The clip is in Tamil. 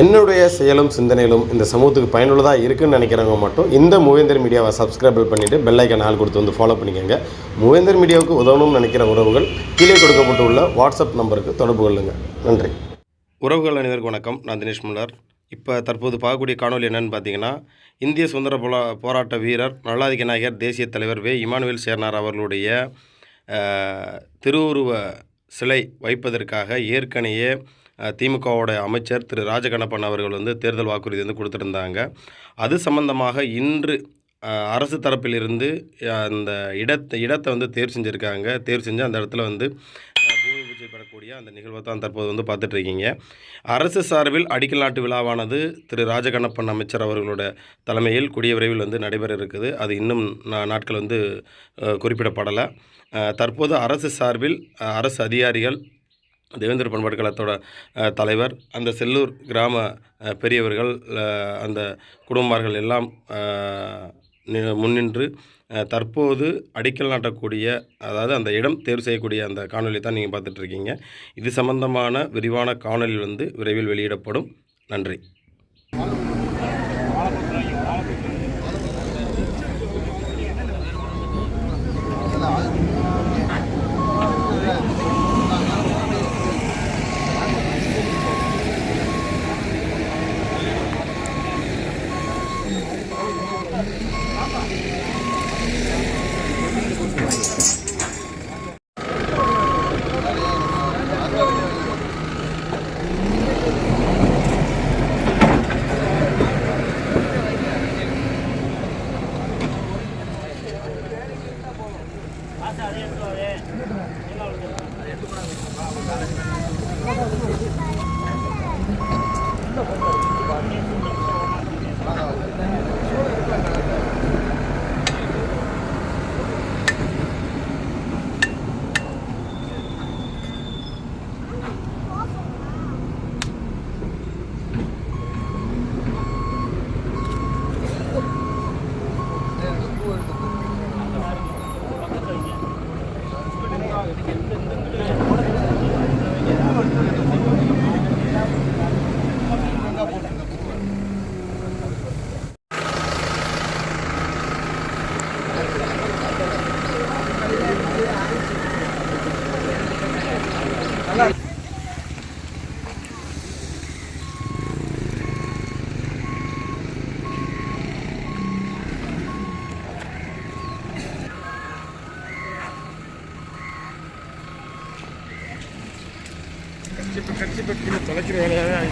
என்னுடைய செயலும் சிந்தனையிலும் இந்த சமூகத்துக்கு பயனுள்ளதாக இருக்குன்னு நினைக்கிறவங்க மட்டும் இந்த மூவேந்தர் மீடியாவை சப்ஸ்கிரைபிள் பண்ணிவிட்டு பெல்லைக்கன் ஆள் கொடுத்து வந்து ஃபாலோ பண்ணிக்கோங்க. மூவேந்தர் மீடியாவுக்கு உதவணும்னு நினைக்கிற உறவுகள் கீழே கொடுக்கப்பட்டுள்ள வாட்ஸ்அப் நம்பருக்கு தொடர்பு கொள்ளுங்கள் நன்றி. உறவுகள் அனைவருக்கும் வணக்கம். நான் தினேஷ் முன்னர் இப்போ தற்போது பார்க்கக்கூடிய காணொலி என்னென்னு பார்த்தீங்கன்னா இந்திய சுதந்திர போரா போராட்ட வீரர் நல்லாதிக்க நாயகர் தேசிய தலைவர் வே. இமானுவேல் சேர்னார் அவர்களுடைய திருவுருவ சிலை வைப்பதற்காக ஏற்கனவே திமுகவோட அமைச்சர் திரு ராஜகண்ணப்பன் அவர்கள் வந்து தேர்தல் வாக்குறுதி வந்து கொடுத்துருந்தாங்க. அது சம்பந்தமாக இன்று அரசு தரப்பிலிருந்து அந்த இடத்தை இடத்தை வந்து தேர்வு செஞ்சுருக்காங்க. தேர்வு செஞ்சு அந்த இடத்துல வந்து பூமி பூஜை பெறக்கூடிய அந்த நிகழ்வை தான் தற்போது வந்து பார்த்துட்ருக்கீங்க. அரசு சார்பில் அடிக்கல் நாட்டு விழாவானது திரு ராஜகண்ணப்பன் அமைச்சர் அவர்களோட தலைமையில் கூடிய விரைவில் வந்து நடைபெற இருக்குது. அது இன்னும் நா- நாட்கள் வந்து குறிப்பிடப்படலை. தற்போது அரசு சார்பில் அரசு அதிகாரிகள் தேவேந்திர பண்பாட்டு கழகத்தோட தலைவர் அந்த செல்லூர் கிராம பெரியவர்கள் அந்த குடும்பமார்கள் எல்லாம் முன்னின்று தற்போது அடிக்கல் நாட்டக்கூடிய அதாவது அந்த இடம் தேர்வு செய்யக்கூடிய அந்த காணொலி தான் நீங்கள் பார்த்துட்ருக்கீங்க இது சம்பந்தமான விரிவான காணொலி வந்து விரைவில் வெளியிடப்படும். நன்றி. கட்சி చెప్పి ఖర్చు పెట్టుకుని తొలకి వెళ్ళాలని